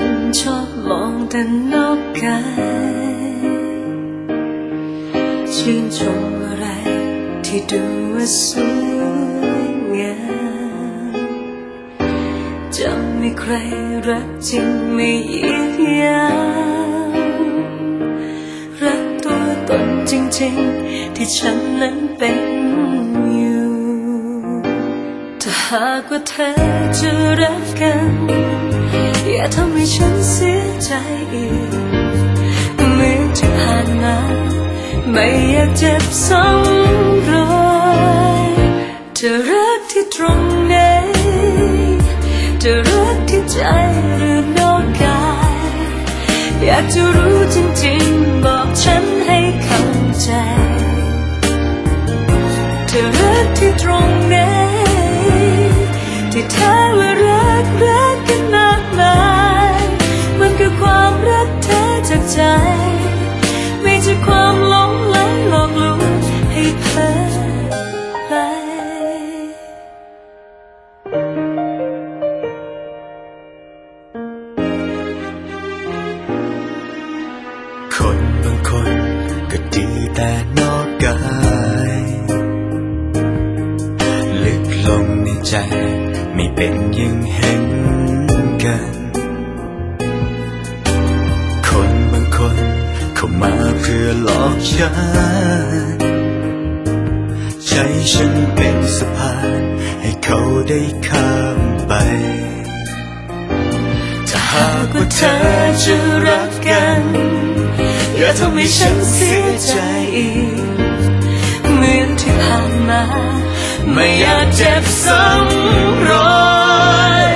นชอบมองแต่นอกกายชื่นชมอะไรที่ดูว่าสวยงามจะมีใครรักจริงไม่เยียดยารักตัวตนจริงๆ ที่ฉันนั้นเป็นอยู่ ถ้าหากว่าเธอจะรักกัน อย่าทำให้ฉันเสียใจอีกเหมือนที่ผ่านมาไม่อยากเจ็บซ้ำรอยเธอรักที่ตรงไหนเธอรักที่ใจหรือนอกกายอยากจะรู้จริงๆบอกฉันให้เข้าใจเธอรักที่ตรงไหนที่แท้ว่ แต่นอกกายลึกลงในใจ ไม่เป็นอยังเห็นกัน คนบางคนเข้ามาเพื่อหลอกฉันใช้ฉันเป็นสะพานให้เขาได้ข้ามไป ถ้าหากว่าเธอจะรักกัน อย่าทำให้ฉันเสียใจอีกเหมือนที่ผ่านมา ไม่อยากเจ็บซ้ำรอย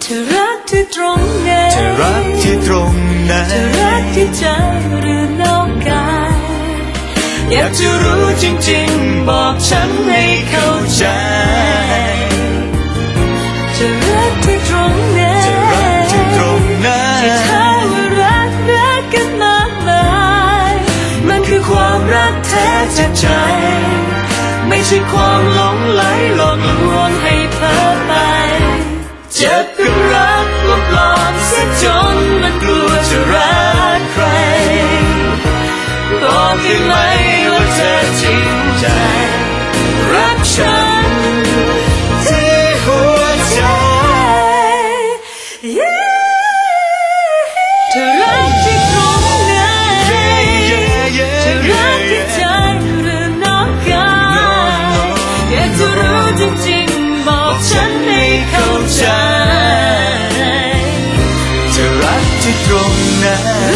เธอรักที่ตรงไหนเธอรักที่ตรงไหนเธอรักที่ใจหรือนอกกายอยากจะรู้จริงๆ บอกฉันให้เข้าใจ แท้จากใจ ไม่ใช่ความหลงไหลหลอกลวงให้เพ้อไปเจ็บกั ที่ตรงน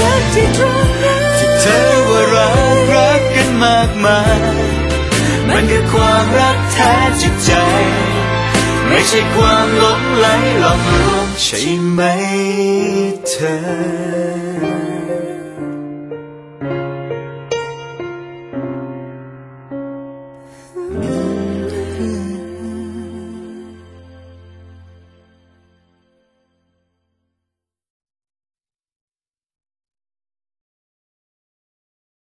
รักที่ตรงไหนที่เธอว่ารักรักกันมากมาย มันคือความรักแท้จากใจ ไม่ใช่ความหลงไหลหลอกลวงใช่ไหมเธอ